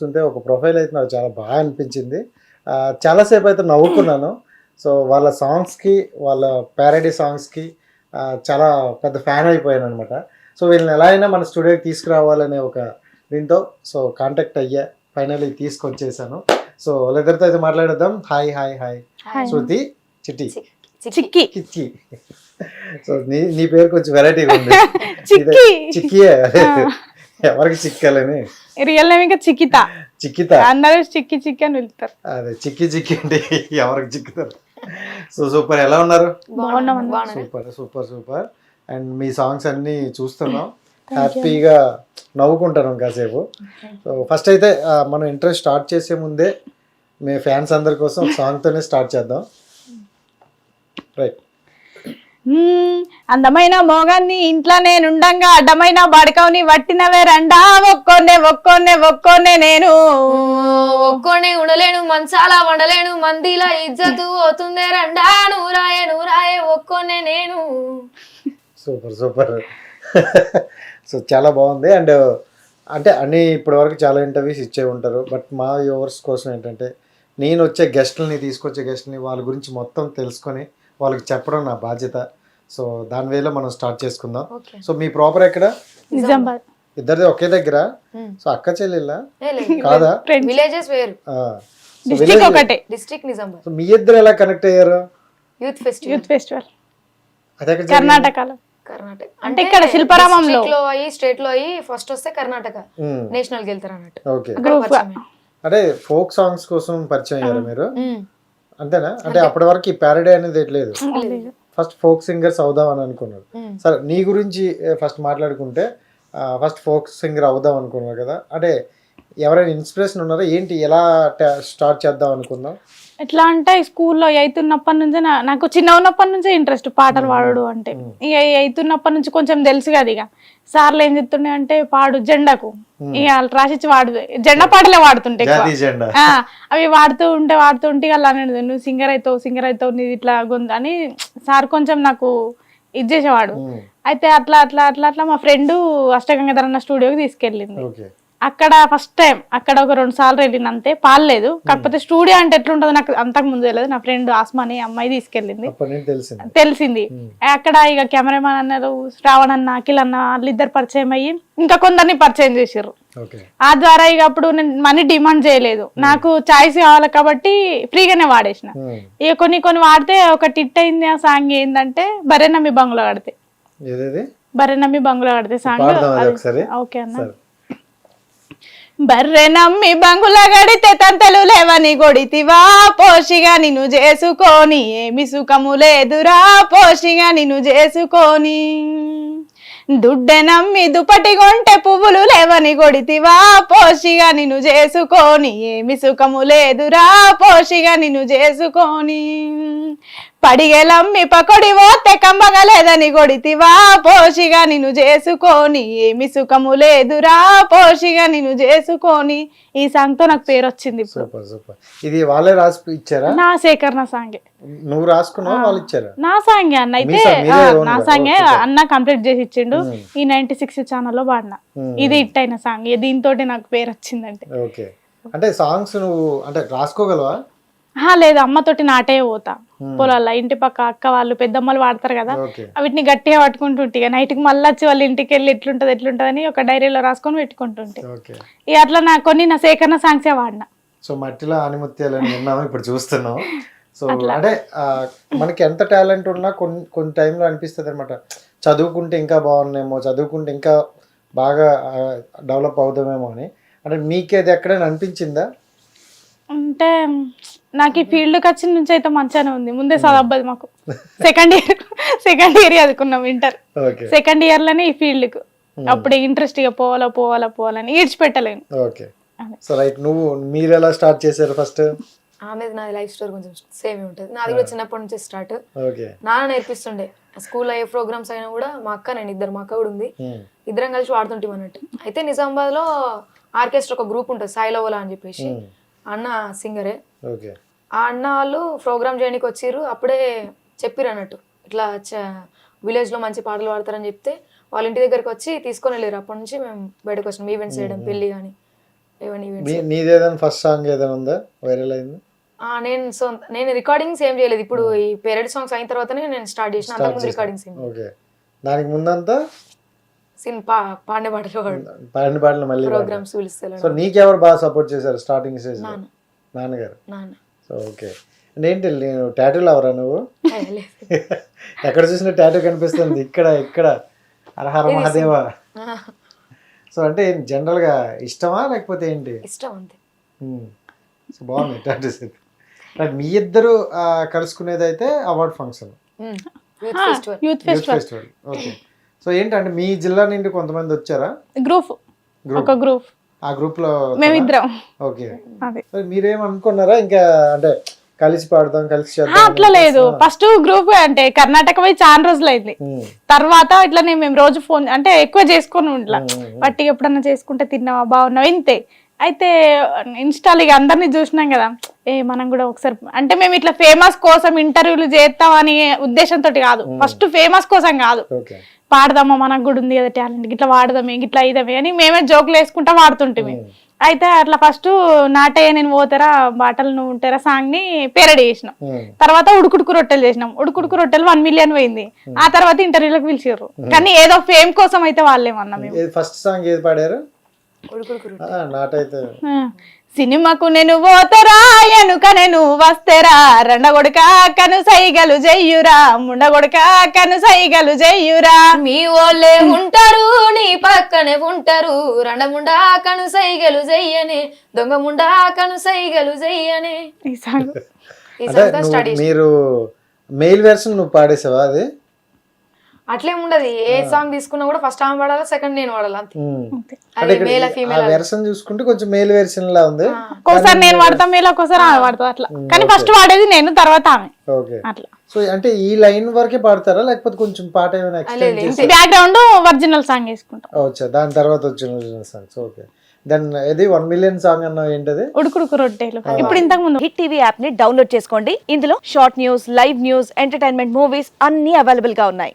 చూస్తుంటే ఒక ప్రొఫైల్ అయితే నాకు చాలా బాగా అనిపించింది. చాలాసేపు అయితే నవ్వుకున్నాను. సో వాళ్ళ సాంగ్స్కి వాళ్ళ ప్యారడీ సాంగ్స్కి చాలా పెద్ద ఫ్యాన్ అయిపోయాను అనమాట సో వీళ్ళని ఎలా అయినా మన స్టూడియోకి తీసుకురావాలనే ఒక దీంతో సో కాంటాక్ట్ అయ్యా. ఫైనల్లీ తీసుకొచ్చేసాను సో వాళ్ళిద్దరితో అయితే మాట్లాడేద్దాం. Hi hi hi. శృతి చిట్టి చిక్కి చిక్కి సో నీ నీ పేరు కొంచెం వెరైటీగా ఉంది. చిక్కి ఎవరికి చిక్కాలని? రియల్ నేమ్ ఇంకా చిక్కిత. చిక్కిత? అందరూ చిక్కి చిక్కి అని పిలుస్తారు. అదే చిక్కి చిక్కి అంటే ఎవరికి చిక్కుతారు? సో సూపర్ ఎలా ఉన్నారు? సూపర్ సూపర్ సూపర్ అండ్ మీ సాంగ్స్ అన్ని చూస్తున్నాం. హ్యాపీగా నవ్వుకుంటాను కాసేపు. సో ఫస్ట్ అయితే మనం ఇంట్రెస్ట్ స్టార్ట్ చేసే ముందే మీ ఫ్యాన్స్ అందరి కోసం ఒక సాంగ్తోనే స్టార్ట్ చేద్దాం. రైట్ అందమైన మోగాన్ని ఇంట్లో నేనుండంగా అడ్డమైన బడకవుని వట్టినవే రండా ఒక్కొన్నే ఒక్కొన్నే ఒక్కొన్నే నేను. ఒక్కోనే ఉండలేను మంచాల వండలేను మందిలా ఇజ్జతు పోతుందే రండా నూరాయే నూరాయే ఒక్కోనే నేను. Super super. సో చాలా బాగుంది. అండ్ అంటే అన్ని ఇప్పటివరకు చాలా ఇంటర్వ్యూస్ ఇచ్చే ఉంటారు. బట్ మా వ్యూవర్స్ కోసం ఏంటంటే నేను వచ్చే గెస్ట్లని తీసుకొచ్చే గెస్ట్ని వాళ్ళ గురించి మొత్తం తెలుసుకొని వాళ్ళకి చెప్పడం నా బాధ్యత. సో దాని వేలో మనం స్టార్ట్ చేసుకుందాం. సో మీ ప్రాపర్ ఎక్కడ? నిజామాబాద్. ఇద్దరిది ఒకే దగ్గర. సో అక్క చెల్లెళ్ళ? కాదా? విలేజెస్ వేరు. డిస్ట్రిక్ట్ ఒకటే. డిస్ట్రిక్ట్ నిజామాబాద్. సో మీ ఇద్దరు ఎలా కనెక్ట్ అయ్యారు? యూత్ ఫెస్టివల్ యూత్ ఫెస్టివల్ అదే? కర్ణాటకలో. కర్ణాటక. అంటే ఇక్కడ శిల్పారామంలో. లో అయ్యి స్టేట్లో అయ్యి ఫస్ట్ వస్తే కర్ణాటక. నేషనల్కి వెళ్తారు అన్నట్టు ఓకే. అంటే ఫోక్ సాంగ్స్ కోసం పరిచయం అయ్యారు మీరు. అంతేనా? అంటే అప్పటి వరకు ఈ ప్యారడీ అనేది లేదు. ఫస్ట్ ఫోక్ సింగర్స్ అవుదాం అని అనుకున్నారు ఉమ్. సరే నీ గురించి ఫస్ట్ మాట్లాడుకుంటే ఫస్ట్ ఫోక్ సింగర్ అవుదాం అనుకున్నారు కదా? అంటే ఎవరైనా ఇన్స్పిరేషన్ ఉన్నారా? ఏంటి ఎలా స్టార్ట్ చేద్దాం అనుకున్నాం ఎట్లా అంటే స్కూల్లో ఎయిత్ ఉన్నప్పటి నుంచే నాకు చిన్న ఉన్నప్పటి నుంచే ఇంట్రెస్ట్ పాటలు పాడడు అంటే. ఇక ఎయిత్ ఉన్నప్పటి నుంచి కొంచెం తెలుసు కదా ఇక. సార్లు ఏం చెప్తుండే అంటే పాడు జెండాకు. ఇక వాళ్ళు రాసిచ్చి వాడు జెండా పాటలే వాడుతుంటే అవి వాడుతూ ఉంటే వాడుతూ ఉంటే అనేది నువ్వు సింగర్ అవుతావు సింగర్ అవుతావు నీది ఇట్లా అని సార్ కొంచెం నాకు ఇది చేసేవాడు. అయితే అట్లా అట్లా అట్లా అట్లా మా ఫ్రెండ్ అష్టగంగాధర్ అన్న స్టూడియోకి తీసుకెళ్ళింది. అక్కడ ఫస్ట్ టైం అక్కడ ఒక రెండు సార్లు వెళ్ళింది అంతే. పాలేదు కాకపోతే స్టూడియో అంటే ఎట్లుంటుందో నాకు అంతకు ముందు తెలియదు. నా ఫ్రెండ్ ఆస్మా అని అమ్మాయి తీసుకెళ్ళింది. తెలిసింది. అక్కడ ఇక కెమెరామాన్ అన్నారు శ్రావణ్ అన్న అఖిల్ అన్న వాళ్ళిద్దరు పరిచయం అయ్యి ఇంకా కొందరిని పరిచయం చేసారు ఆ ద్వారా ఇక అప్పుడు నేను మనీ డిమాండ్ చేయలేదు. నాకు చాయిస్ కావాలి కాబట్టి ఫ్రీగానే వాడేసిన. ఇక కొన్ని కొన్ని వాడితే ఒక టిట్ అయింది ఆ సాంగ్ ఏంటంటే బరే నమ్మి బంగ్లా కడితే. బర్రె నమ్మి బంగ్లా కడితే సాంగ్. ఓకే అన్న. బర్రె నమ్మి బంగుల గడితే తంతలు లేవని కొడితివా పోషిగా నిన్ను చేసుకొని ఏమి సుఖము లేదురా? పోషిగా నిన్ను చేసుకొని దుడ్డె నమ్మి దుపటి కొంటే పువ్వులు లేవని కొడితివా పోషిగా నిన్ను చేసుకొని ఏమి సుఖము లేదురా? పోషిగా నిన్ను చేసుకొని పడిగెలమ్మి పకొడి పోతే కమ్మగా లేదని కొడితివా పోషిగా నిన్ను చేసుకొని. ఏమి సుఖము లేదురా? పోషిగా నిన్ను చేసుకొని. ఈ సాంగ్తో నాకు పేరు వచ్చింది సూపర్ సూపర్. ఇది వాళ్ళే రాసి ఇచ్చారా? నా సేకరణ సాంగే. నువ్వు రాసుకున్నావా? వాళ్ళు ఇచ్చారా? నా సాంగే అన్న. అయితే మీ నా సాంగే. అన్న కంప్లీట్ చేసి ఇచ్చిండు. ఈ నైన్టీ సిక్స్ ఛానల్లో పాడిన. Hmm. ఇది హిట్ అయిన సాంగ్. దీంతో నాకు పేరు వచ్చిందంటే ఓకే. అంటే సాంగ్స్ నువ్వు అంటే రాసుకోగలవా? లేదు అమ్మతోటి నాటే పోతా. పొలాల్లో ఇంటి పక్క అక్క వాళ్ళు పెద్దమ్మలు వాడతారు కదా వీటిని గట్టిగా పట్టుకుంటుంటే ఇక నైట్కి మళ్ళీ వచ్చి వాళ్ళ ఇంటికి వెళ్ళి ఎట్లుంటది ఎట్లుంటది అని ఒక డైరీలో రాసుకొని పెట్టుకుంటుంటే ఇక అట్లా నా కొన్ని నా సేకరణ సాంగ్సే వాడిన. సో మట్టిలో ఆనిముత్యాలని విన్నాము ఇప్పుడు చూస్తున్నాం. సో అంటే మనకి ఎంత టాలెంట్ ఉన్నా కొన్ని కొన్ని టైంలో అనిపిస్తుంది అనమాట చదువుకుంటే ఇంకా బాగున్నాయేమో చదువుకుంటే ఇంకా బాగా డెవలప్ అవుదామేమో అని. అంటే మీకేది ఎక్కడైనా అనిపించిందా? అంటే నాకు ఈ ఫీల్డ్కి వచ్చిన నుంచి అయితే మంచిగానే ఉంది. ముందే చదవద్దు మాకు. సెకండ్ ఇయర్ సెకండ్ ఇయర్ చదువుకున్నాం ఇంటర్ ఓకే సెకండ్ ఇయర్లోనే ఈ ఫీల్డ్కు అప్పుడే ఇంట్రెస్ట్గా పోవాలా పోవాలా పోవాలని ఈడ్చిపెట్టలేను. ఓకే సో రైట్ నువ్వు మీరు ఎలా స్టార్ట్ చేశారు ఫస్ట్ ఆమెది నాది లైఫ్ స్టోరీ కొంచెం సేమ్ ఉంటుంది. నాది కూడా చిన్నప్పటి నుంచి స్టార్ట్ ఓకే నాన్న నేర్పిస్తుండే. స్కూల్లో ఏ ప్రోగ్రామ్స్ అయినా కూడా మా అక్క నేను ఇద్దరు మా అక్క కూడా ఉంది. ఇద్దరం కలిసి వాడుతుంటాం అన్నట్టు అయితే నిజామాబాద్లో ఆర్కెస్ట్రా ఒక గ్రూప్ ఉంటుంది సాయిలవల అని చెప్పేసి. అన్న సింగరే. ఓకే. ఆ అన్న వాళ్ళు ప్రోగ్రామ్ చేయడానికి వచ్చిర్రు అప్పుడే చెప్పిర్రు అన్నట్టు. ఇట్లా విలేజ్లో మంచి పాటలు పాడతారని చెప్తే వాళ్ళ ఇంటి దగ్గరికి వచ్చి తీసుకొని వెళ్ళారు అప్పటి నుంచి మేము బయటకు వచ్చినాం. ఈవెంట్స్ చేయడం పెళ్ళి కానీ ఏమైనా నీదేదైనా ఫస్ట్ సాంగ్ ఏదైనా ఉందా? వైరల్ అయింది? నేను సొంత నేను రికార్డింగ్స్ ఏం చేయలేదు. ఇప్పుడు ఈ పేరెడ్ సాంగ్స్ అయిన తర్వాతనే నేను స్టార్ట్ చేసిన. అంతకుముందు. రికార్డింగ్స్ ఏం ఓకే. దానికి ముందంతా సిన్ పా పాండే పాటలు పాడిన పాటలు మళ్ళీ. ప్రోగ్రామ్స్ పిలుస్తారు సో నీకెవరు బాగా సపోర్ట్ చేశారు స్టార్టింగ్ స్టేజ్ నాన్న. నాన్నగారు? నాన్న. So okay. అంటే ఏంటి నేను టాటూలు అవరా నువ్వు. ఎక్కడ చూసిన టాటూ కనిపిస్తుంది. ఇక్కడ ఇక్కడ. హరహర మహాదేవ. సో అంటే జనరల్గా ఇష్టమా లేకపోతే ఏంటి? ఇష్టం అంతే. సో బాగుంది టాటూస్ అయితే రైట్ మీ ఇద్దరు కలుసుకునేది అయితే award function. Youth festival. Okay. So ఏంటంటే మీ జిల్లా నుండి కొంతమంది వచ్చారా? గ్రూప్. ఒక గ్రూప్. ఆ గ్రూప్లో మేమిద్దరం. ఓకే. అదే. మరి అనుకున్నారా ఇంకా అంటే కలిసి పాడదాం కలిసి చేద్దాం అట్లా లేదు. ఫస్ట్ గ్రూప్ అంటే కర్ణాటక పోయి చాలా రోజులు అయింది తర్వాత ఇట్లా మేము రోజు ఫోన్ అంటే ఎక్కువ చేసుకొని ఉమ్. పట్టి ఎప్పుడన్నా చేసుకుంటే తిన్నావా? బాగున్నావా? ఇంతే. అయితే ఇన్స్టాల్ ఇక అందరినీ చూసినాం కదా. ఏ మనం కూడా ఒకసారి అంటే మేము ఇట్లా ఫేమస్ కోసం ఇంటర్వ్యూలు చేస్తాం అనే ఉద్దేశంతో కాదు ఫస్ట్ ఫేమస్ కోసం కాదు. పాడదామా మనకు కూడా ఉంది కదా టాలెంట్ ఇట్లా వాడదామే ఇట్లా ఇదమే అని మేమే జోకులు వేసుకుంటా వాడుతుంటిమి. అయితే అట్లా ఫస్ట్ నాటయ్య నేను పోతారా బాటలు నువ్వు ఉంటారా సాంగ్ని పేరడి చేసినాం. ఉమ్, తర్వాత ఉడుకుడుకు రొట్టెలు చేసినాం. ఉడుకుడుకు రొట్టెలు వన్ మిలియన్ పోయింది. ఆ తర్వాత ఇంటర్వ్యూలకు పిలిచారు కానీ ఏదో ఫేమ్ కోసం అయితే వాళ్ళేమన్నా మేము. ఫస్ట్ సాంగ్ ఏది పాడారు? నాటైతే. సినిమాకు నేను పోతరా? ఎనుక నేను వస్తేరా? రెండగొడక కను సైగలు జయ్యురా. ముండగొడక కను సైగలు జయ్యురా. మీ వాళ్ళే ఉంటారు నీ పక్కనే ఉంటారు. రండముండా కను సైగలు చెయ్యనే దొంగ ముండా కను సైగలు ఈ సాంగ్. చేసిన మీరు మెయిల్ వెర్షన్ నువ్వు పాడేసావా అది? అట్లేం ఉండదు ఏ సాంగ్ తీసుకున్నా కూడా ఫస్ట్ ఆమె పాడాలా సెకండ్ నేను పాడాలి అంతే. మేల ఆ ఫీమేల్ వెర్షన్ చూసుకుంటే కొంచెం మెయిల్ వెర్షన్ లా ఉంది. ఒక్కొక్కసారి నేను వాడతా మీరు ఒక్కోసారి ఆమె వాడతా అట్లా. కానీ ఫస్ట్ వాడేది నేను తర్వాత ఆమె. ఓకే. అట్లా. సో అంటే ఈ లైన్ వరకే పాడతారా లేకపోతే కొంచెం పాట ఏమైనా బ్యాక్గ్రౌండ్ ఒరిజినల్ సాంగ్ వేసుకుంటాం. వచ్చా దాని తర్వాత వచ్చిన సాంగ్స్ ఓకే. దెన్ ఇది వన్ మిలియన్ సాంగ్ అన్న ఏంటది? ఉడుకుడుకు రొట్టెలు. ఇప్పుడు ఇంతకు ముందు హిట్ టీవీ యాప్ని డౌన్లోడ్ చేసుకోండి. ఇందులో short news live news entertainment movies అన్ని అవైలబుల్గా ఉన్నాయి.